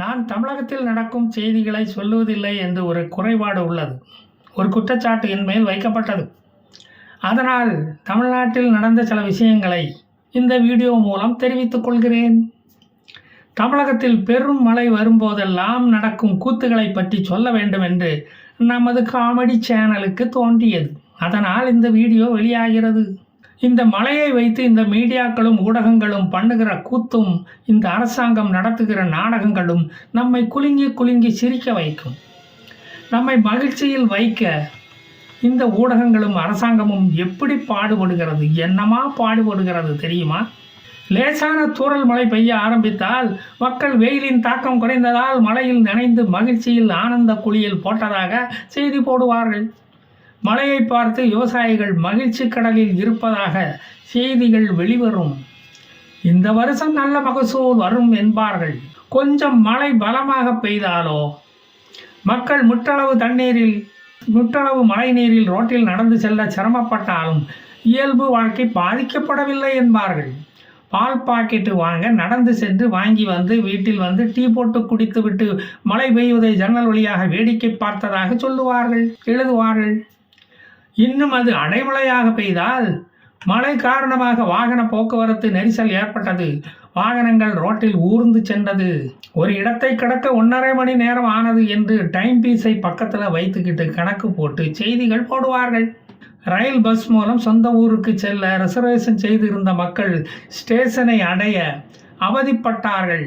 நான் தமிழகத்தில் நடக்கும் செய்திகளை சொல்லுவதில்லை என்று ஒரு குறைபாடு உள்ளது. ஒரு குற்றச்சாட்டு என் மேல் வைக்கப்பட்டது. அதனால் தமிழ்நாட்டில் நடந்த சில விஷயங்களை இந்த வீடியோ மூலம் தெரிவித்துக் கொள்கிறேன். தமிழகத்தில் பெரும் மழை வரும்போதெல்லாம் நடக்கும் கூத்துகளை பற்றி சொல்ல வேண்டும் என்று நமது காமெடி சேனலுக்கு தோன்றியது. அதனால் இந்த வீடியோ வெளியாகிறது. இந்த மலையை வைத்து இந்த மீடியாக்களும் ஊடகங்களும் பண்ணுகிற கூத்தும் இந்த அரசாங்கம் நடத்துகிற நாடகங்களும் நம்மை குலுங்கி குலுங்கி சிரிக்க வைக்கும். நம்மை மகிழ்ச்சியில் வைக்க இந்த ஊடகங்களும் அரசாங்கமும் எப்படி பாடுபடுகிறது என்னமா பாடுபடுகிறது தெரியுமா? லேசான தூறல் மழை பெய்ய ஆரம்பித்தால் மக்கள் வெயிலின் தாக்கம் குறைந்ததால் மழையில் நனைந்து மகிழ்ச்சியில் ஆனந்த குழியில் போட்டதாக செய்தி போடுவார்கள். மழையை பார்த்து விவசாயிகள் மகிழ்ச்சி கடலில் இருப்பதாக செய்திகள் வெளிவரும். இந்த வருஷம் நல்ல மகசூல் வரும் என்பார்கள். கொஞ்சம் மழை பலமாக பெய்தாலோ? மக்கள் முற்றளவு தண்ணீரில் முற்றளவு மழை நீரில் ரோட்டில் நடந்து செல்ல சிரமப்பட்டாலும் இயல்பு வாழ்க்கை பாதிக்கப்படவில்லை என்பார்கள். பால் பாக்கெட்டு வாங்க நடந்து சென்று வாங்கி வந்து வீட்டில் வந்து டீ போட்டு குடித்துவிட்டு மழை பெய்வதை ஜன்னல் வழியாக வேடிக்கை பார்த்ததாக சொல்லுவார்கள் எழுதுவார்கள். இன்னும் அது அடைமழையாக பெய்தால் மழை காரணமாக வாகன போக்குவரத்து நெரிசல் ஏற்பட்டது. வாகனங்கள் ரோட்டில் ஊர்ந்து சென்றது. ஒரு இடத்தை கடக்க ஒன்றரை மணி நேரம் ஆனது என்று டைம் பீஸை பக்கத்தில் வைத்துக்கிட்டு கணக்கு போட்டு செய்திகள் போடுவார்கள். ரயில் பஸ் மூலம் சொந்த ஊருக்கு செல்ல ரிசர்வேஷன் செய்திருந்த மக்கள் ஸ்டேஷனை அடைய அவதிப்பட்டார்கள்.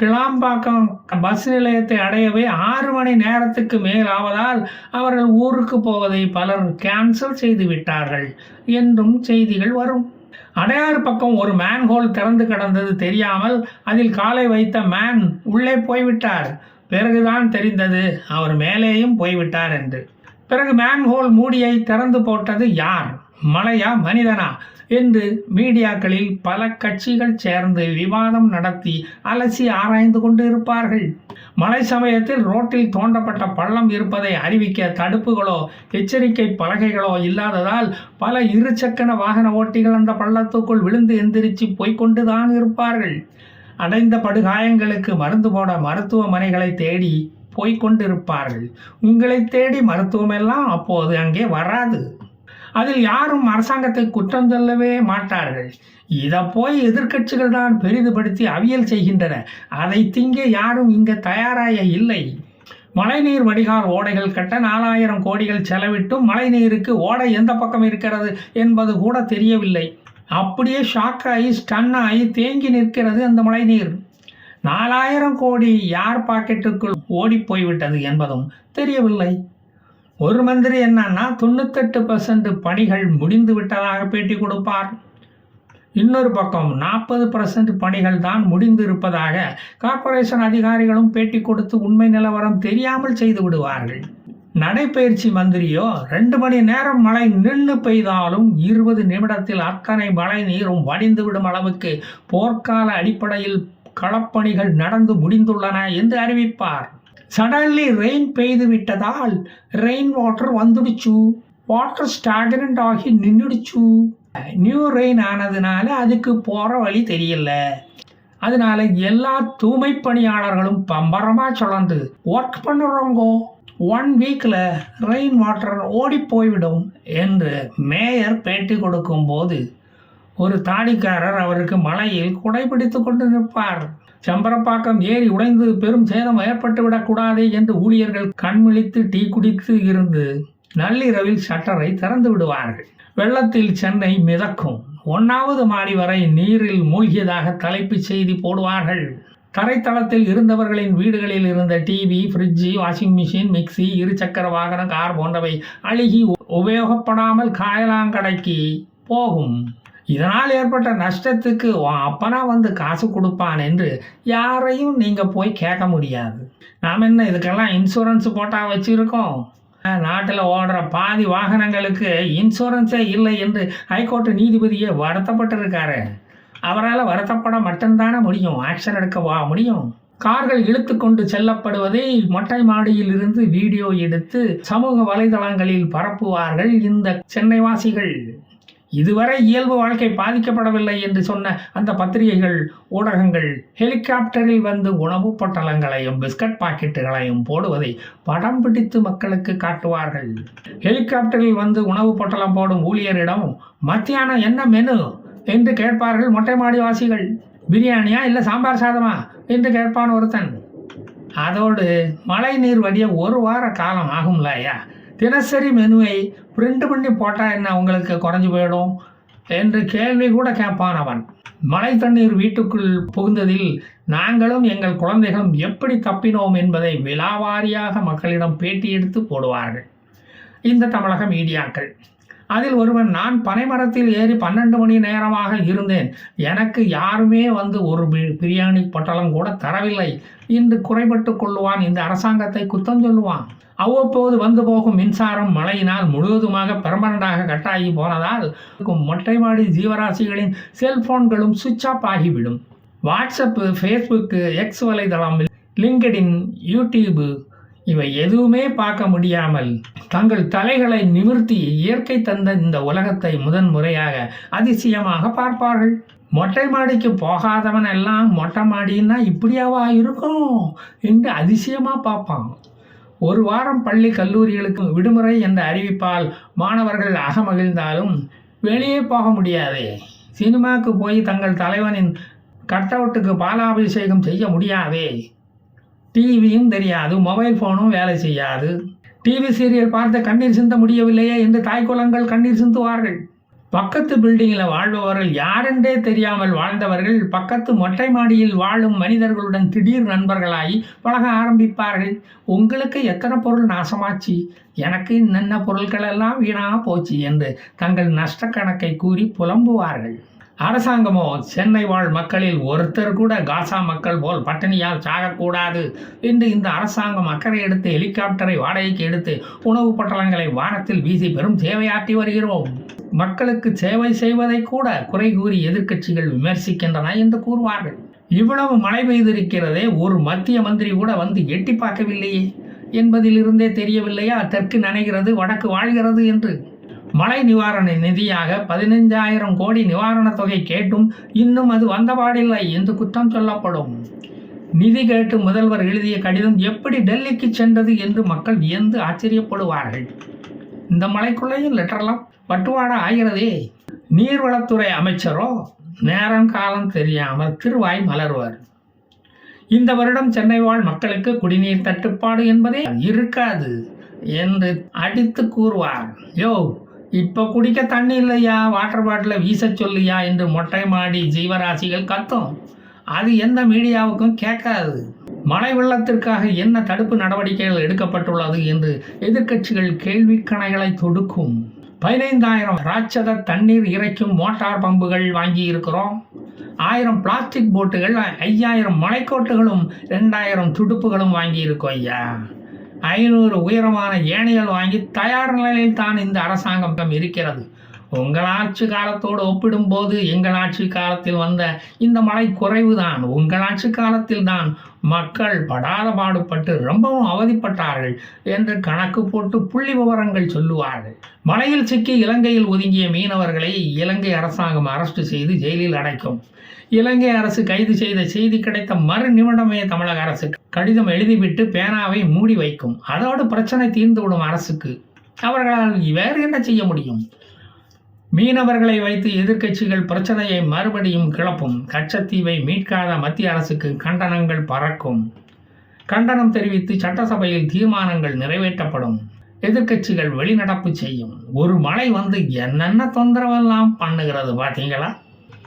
கிளாம்பாக்கம் பஸ் நிலையத்தை அடையவே ஆறு மணி நேரத்துக்கு மேல் ஆவதால் அவர்கள் ஊருக்கு போவதை பலர் கேன்சல் செய்து விட்டார்கள் என்றும் செய்திகள் வரும். அடையாறு பக்கம் ஒரு மேன்ஹோல் திறந்து கிடந்தது தெரியாமல் அதில் காலை வைத்த மேன் உள்ளே போய்விட்டார். பிறகுதான் தெரிந்தது அவர் மேலேயும் போய்விட்டார் என்று. பிறகு மேன்ஹோல் மூடியை திறந்து போட்டது யார்? மலையா மனிதனா? என்று மீடியாக்களில் பல கட்சிகள் சேர்ந்து விவாதம் நடத்தி அலசி ஆராய்ந்து கொண்டு இருப்பார்கள் மழை சமயத்தில் ரோட்டில் தோண்டப்பட்ட பள்ளம் இருப்பதை அறிவிக்க தடுப்புகளோ எச்சரிக்கை பலகைகளோ இல்லாததால் பல இருசக்கர வாகன ஓட்டிகள் அந்த பள்ளத்துக்குள் விழுந்து எந்திரிச்சு போய்கொண்டுதான் இருப்பார்கள். அடைந்த படுகாயங்களுக்கு மருந்து போட மருத்துவமனைகளை தேடி போய்கொண்டிருப்பார்கள் உங்களை தேடி மருத்துவமெல்லாம் அப்போது அங்கே வராது. அதில் யாரும் அரசாங்கத்தை குற்றம் சொல்லவே மாட்டார்கள். இதை போய் எதிர்க்கட்சிகள் தான் பெரிதுபடுத்தி அவியல் செய்கின்றன. அதை திங்க யாரும் இங்கே தயாராக இல்லை. மழைநீர் வடிகால் ஓடைகள் கட்ட நாலாயிரம் கோடிகள் செலவிட்டும் மழைநீருக்கு ஓடை எந்த பக்கம் இருக்கிறது என்பது கூட தெரியவில்லை. அப்படியே ஷாக் ஆகி ஸ்டன் ஆகி தேங்கி நிற்கிறது அந்த மழைநீர். நாலாயிரம் கோடி யார் பாக்கெட்டுக்குள் ஓடி போய்விட்டது என்பதும் தெரியவில்லை. ஒரு மந்திரி என்னன்னா தொண்ணூத்தெட்டு பர்சன்ட் பணிகள் முடிந்து விட்டதாக பேட்டி கொடுப்பார். இன்னொரு பக்கம் நாற்பது பர்சன்ட் பணிகள் தான் முடிந்து இருப்பதாக கார்ப்பரேஷன் அதிகாரிகளும் பேட்டி கொடுத்து உண்மை நிலவரம் தெரியாமல் செய்து விடுவார்கள். நடைப்பயிற்சி மந்திரியோ ரெண்டு மணி நேரம் மழை நின்று பெய்தாலும் இருபது நிமிடத்தில் அத்தனை மழை நீரும் வடிந்து விடும் அளவுக்கு போர்க்கால அடிப்படையில் களப்பணிகள் நடந்து முடிந்துள்ளன என்று அறிவிப்பார். சடன்லி ரெயின் பெய்து விட்டதால் ரெயின் வாட்டர் வந்துடுச்சு. வாட்டர் ஸ்டாகனண்ட் ஆகி நின்றுடுச்சு நியூ ரெயின் ஆனதுனால அதுக்கு போகிற வழி தெரியல. அதனால எல்லா தூய்மை பணியாளர்களும் பம்பரமாக சுழந்து ஒர்க் பண்ணுறவங்கோ ஒன் வீக்கில் ரெயின் வாட்டர் ஓடி போய்விடும் என்று மேயர் பேட்டி கொடுக்கும்போது ஒரு தாடிக்காரர் அவருக்கு மலையில் குடைபிடித்து கொண்டு நிற்பார் செம்பரப்பாக்கம் ஏரி உடைந்து பெரும் சேதம் ஏற்பட்டுவிடக்கூடாதே என்று ஊழியர்கள் கண்விழித்து டீ குடித்து இருந்து நள்ளிரவில் ஷட்டரை திறந்து விடுவார்கள். வெள்ளத்தில் சென்னை மிதக்கும். ஒன்றாவது மாடி வரை நீரில் மூழ்கியதாக தலைப்புச் செய்தி போடுவார்கள். தரைத்தளத்தில் இருந்தவர்களின் வீடுகளில் இருந்த TV fridge washing machine mixie இருசக்கர வாகனம் கார் போன்றவை அழுகி உபயோகப்படாமல் காயலாங்கடைக்கு போகும். இதனால் ஏற்பட்ட நஷ்டத்துக்கு உன் அப்பனா வந்து காசு கொடுப்பான் என்று யாரையும் நீங்கள் போய் கேட்க முடியாது. நாம் என்ன இதுக்கெல்லாம் இன்சூரன்ஸ் போட்டால் வச்சுருக்கோம்? நாட்டில் ஓடுற பாதி வாகனங்களுக்கு இன்சூரன்ஸே இல்லை என்று ஹைகோர்ட்டு நீதிபதியே வருத்தப்பட்டிருக்காரு. அவரால் வருத்தப்பட மட்டும்தானே முடியும்? ஆக்ஷன் எடுக்க வா முடியும்? கார்கள் இழுத்து கொண்டு செல்லப்படுவதை மொட்டை மாடியில் இருந்து வீடியோ எடுத்து சமூக வலைதளங்களில் பரப்புவார்கள் இந்த சென்னை வாசிகள் இதுவரை இயல்பு வாழ்க்கை பாதிக்கப்படவில்லை என்று சொன்ன அந்த பத்திரிகைகள் ஊடகங்கள் ஹெலிகாப்டரில் வந்து உணவுப் பொட்டலங்களையும் பிஸ்கட் பாக்கெட்டுகளையும் போடுவதை படம் பிடித்து மக்களுக்கு காட்டுவார்கள். ஹெலிகாப்டரில் வந்து உணவுப் பொட்டலம் போடும் ஊழியரிடம் மத்தியானம் என்ன மெனு? என்று கேட்பார்கள் மொட்டை மாடிவாசிகள் பிரியாணியா இல்லை சாம்பார் சாதமா? என்று கேட்பான் ஒருத்தன். அதோடு மழை நீர் வடிய ஒரு வார காலம் ஆகும்ல ஐயா தினசரி மெனுவை பிரிண்ட் பண்ணி போட்டால் என்ன உங்களுக்கு குறைஞ்சி போயிடும்? என்று கேள்வி கூட கேட்பான் அவன். மழை தண்ணீர் வீட்டுக்குள் புகுந்ததில் நாங்களும் எங்கள் குழந்தைகளும் எப்படி தப்பினோம் என்பதை விலாவாரியாக மக்களிடம் பேட்டி எடுத்து போடுவார்கள். இந்த தமிழக மீடியாக்கள். அதில் ஒருவன் நான் பனைமரத்தில் ஏறி பன்னெண்டு மணி நேரமாக இருந்தேன். எனக்கு யாருமே வந்து ஒரு பிரியாணி பொட்டலம் கூட தரவில்லை. என்று குறைபட்டு கொள்ளுவான். இந்த அரசாங்கத்தை குத்தம் சொல்லுவான். அவ்வப்போது வந்து போகும் மின்சாரம் மழையினால் முழுவதுமாக பெர்மனண்டாக கட்டாகி போனதால் மொட்டை மாடி ஜீவராசிகளின் செல்போன்களும் சுவிட்ச் ஆஃப் ஆகிவிடும். வாட்ஸ்அப்பு ஃபேஸ்புக்கு எக்ஸ் வலைதளம் லிங்கடின் யூடியூபு இவை எதுவுமே பார்க்க முடியாமல் தங்கள் தலைகளை நிமிர்த்தி இயற்கை தந்த இந்த உலகத்தை முதன் முறையாக அதிசயமாக பார்ப்பார்கள். மொட்டை மாடிக்கு போகாதவன் எல்லாம் மொட்டை மாடின்னா இப்படியாவா இருக்கும் என்று அதிசயமாக பார்ப்பான். ஒரு வாரம் பள்ளி கல்லூரிகளுக்கு விடுமுறை என்ற அறிவிப்பால் மாணவர்கள் அகமகிழ்ந்தாலும் வெளியே போக முடியாதே. சினிமாவுக்கு போய் தங்கள் தலைவனின் கட்டவுட்டுக்கு பாலாபிஷேகம் செய்ய முடியாதே. டிவியும் தெரியாது மொபைல் ஃபோனும் வேலை செய்யாது. டிவி சீரியல் பார்த்து கண்ணீர் சிந்த முடியவில்லையே என்று தாய்க்குலங்கள் கண்ணீர் சிந்துவார்கள். பக்கத்து பில்டிங்கில் வாழ்பவர்கள் யாரென்றே தெரியாமல் வாழ்ந்தவர்கள் பக்கத்து மொட்டை மாடியில் வாழும் மனிதர்களுடன் திடீர் நண்பர்களாகி பழக ஆரம்பிப்பார்கள். உங்களுக்கு எத்தனை பொருள் நாசமாச்சு? எனக்கு இன்னென்ன பொருட்கள் எல்லாம் வீணாக போச்சு என்று தங்கள் நஷ்ட கணக்கை கூறி புலம்புவார்கள். அரசாங்கமோ சென்னை வாழ் மக்களில் ஒருத்தர் கூட காசா மக்கள் போல் பட்டினியால் சாகக்கூடாது என்று இந்த அரசாங்கம் அக்கறை எடுத்து ஹெலிகாப்டரை வாடகைக்கு எடுத்து உணவுப் பட்டலங்களை வானத்தில் வீசி பெரும் சேவையாற்றி வருகிறோம். மக்களுக்கு சேவை செய்வதை கூட குறை கூறி எதிர்க்கட்சிகள் விமர்சிக்கின்றன என்று கூறுவார்கள். இவ்வளவு மழை பெய்திருக்கிறதே ஒரு மத்திய மந்திரி கூட வந்து எட்டி பார்க்கவில்லையே. என்பதிலிருந்தே தெரியவில்லையா? தெற்கு நனைகிறது வடக்கு வாழ்கிறது என்று. மழை நிவாரண நிதியாக பதினைஞ்சாயிரம் கோடி நிவாரணத் தொகை கேட்டும். இன்னும் அது வந்தபாடில்லை என்று குற்றம் சொல்லப்படும். நிதி கேட்டு முதல்வர் எழுதிய கடிதம் எப்படி டெல்லிக்கு சென்றது என்று மக்கள் வியந்து ஆச்சரியப்படுவார்கள். இந்த மலைக்குள்ளேயும் லெட்டரெல்லாம் பட்டுவாடா ஆகிறதே. நீர்வளத்துறை அமைச்சரோ? நேரம் காலம் தெரியாமல் திருவாய் மலர்வார். இந்த வருடம் சென்னை வாழ் மக்களுக்கு குடிநீர் தட்டுப்பாடு என்பதே இருக்காது என்று அடித்து கூறுவார். யோ இப்போ குடிக்க தண்ணி இல்லையா? வாட்டர் பாட்டிலை வீச சொல்லியா? என்று மொட்டை மாடி ஜீவராசிகள் கத்தும். அது எந்த மீடியாவுக்கும் கேட்காது. மழை வெள்ளத்திற்காக என்ன தடுப்பு நடவடிக்கைகள் எடுக்கப்பட்டுள்ளது என்று எதிர்க்கட்சிகள் கேள்விக்கணைகளை தொடுக்கும். பதினைந்தாயிரம் ராட்சத தண்ணீர் இறைக்கும் மோட்டார் பம்புகள் வாங்கி இருக்கிறோம் ஆயிரம் பிளாஸ்டிக் போட்டுகள் ஐயாயிரம் மலைக்கோட்டுகளும் ரெண்டாயிரம் துடுப்புகளும் வாங்கி இருக்கோம் ஐயா. ஐநூறு உயரமான ஏனைகள் வாங்கி தயார் நிலையில் தான் இந்த அரசாங்கம் இருக்கிறது. உங்கள் ஆட்சி காலத்தோடு ஒப்பிடும்போது எங்கள் ஆட்சி காலத்தில் வந்த இந்த மழை குறைவுதான். உங்கள் ஆட்சி காலத்தில் தான் மக்கள் படாத பாடுபட்டு ரொம்பவும் அவதிப்பட்டார்கள் என்று கணக்கு போட்டு புள்ளி விவரங்கள் சொல்லுவார்கள். மலையில் சிக்கி இலங்கையில் ஒதுங்கிய மீனவர்களை இலங்கை அரசாங்கம் அரஸ்ட் செய்து ஜெயிலில் அடைக்கும். இலங்கை அரசு கைது செய்த செய்தி கிடைத்த மறு நிமிடமே தமிழக அரசு கடிதம் எழுதிவிட்டு பேனாவை மூடி வைக்கும். அதோடு பிரச்சனை தீர்ந்துவிடும் அரசுக்கு. அவர்களால் வேறு என்ன செய்ய முடியும்? மீனவர்களை வைத்து எதிர்க்கட்சிகள் பிரச்சனையை மறுபடியும் கிளப்பும். கச்சத்தீவை மீட்காத மத்திய அரசுக்கு கண்டனங்கள் பறக்கும். கண்டனம் தெரிவித்து சட்டசபையில் தீர்மானங்கள் நிறைவேற்றப்படும். எதிர்க்கட்சிகள் வெளிநடப்பு செய்யும். ஒரு மழை வந்து என்னென்ன தொந்தரவெல்லாம் பண்ணுகிறது பார்த்தீங்களா?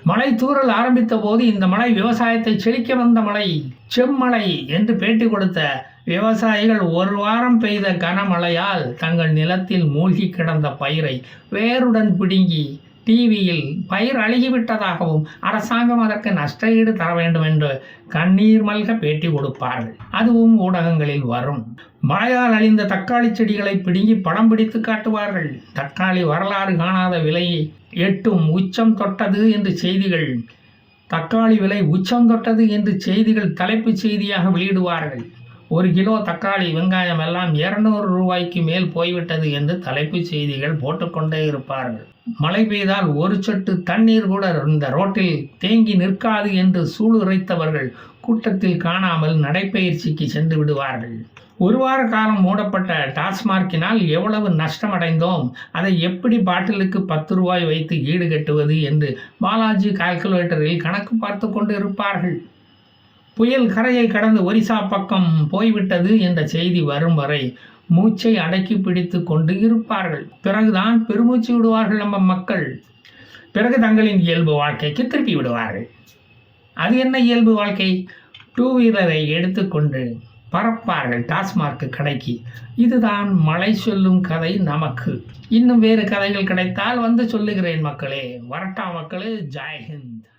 மழை தூரல் ஆரம்பித்த போது இந்த மழை விவசாயத்தை செழிக்க வந்த மழை செம்மழை என்று பேட்டி கொடுத்த விவசாயிகள் ஒரு வாரம் பெய்த கனமழையால் தங்கள் நிலத்தில் மூழ்கி கிடந்த பயிரை வேருடன் பிடுங்கி டிவியில் பயிர் அழுகிவிட்டதாகவும் அரசாங்கம் அதற்கு நஷ்ட ஈடு தர வேண்டும் என்று கண்ணீர் மல்க பேட்டி கொடுப்பார்கள். அதுவும் ஊடகங்களில் வரும். மழையால் அழிந்த தக்காளி செடிகளை பிடுங்கி படம் பிடித்து காட்டுவார்கள். தக்காளி வரலாறு காணாத விலையை எட்டும் உச்சம் தொட்டது என்று செய்திகள். தக்காளி விலை உச்சம் தொட்டது என்று செய்திகள் தலைப்புச் செய்தியாக வெளியிடுவார்கள். ஒரு கிலோ தக்காளி வெங்காயம் எல்லாம் இருநூறு ரூபாய்க்கு மேல் போய்விட்டது என்று தலைப்புச் செய்திகள் போட்டுக்கொண்டே இருப்பார்கள். மழை பெய்தால் ஒரு சொட்டு தண்ணீர் கூட இந்த ரோட்டில் தேங்கி நிற்காது என்று சூளுரைத்தவர்கள் கூட்டத்தில் காணாமல் நடைப்பயிற்சிக்கு சென்று விடுவார்கள். ஒரு வார காலம் மூடப்பட்ட டாஸ்மார்க்கினால் எவ்வளவு நஷ்டமடைந்தோம்? அதை எப்படி பாட்டிலுக்கு பத்து ரூபாய் வைத்து ஈடுகட்டுவது என்று பாலாஜி கால்குலேட்டரில் கணக்கு பார்த்து கொண்டு இருப்பார்கள் புயல் கரையை கடந்து ஒரிசா பக்கம் போய்விட்டது என்ற செய்தி வரும் வரை மூச்சை அடக்கி பிடித்து கொண்டு இருப்பார்கள். பிறகுதான் பெருமூச்சு விடுவார்கள் நம்ம மக்கள். பிறகு தங்களின் இயல்பு வாழ்க்கைக்கு திருப்பி விடுவார்கள். அது என்ன இயல்பு வாழ்க்கை? டூ வீலரை எடுத்துக்கொண்டு பறப்பார்கள் டாஸ்மார்க் கடைக்கு. இதுதான் மழை சொல்லும் கதை நமக்கு. இன்னும் வேறு கதைகள் கிடைத்தால் வந்து சொல்லுகிறேன் மக்களே. வரட்டா மக்களே. ஜெய்ஹிந்த்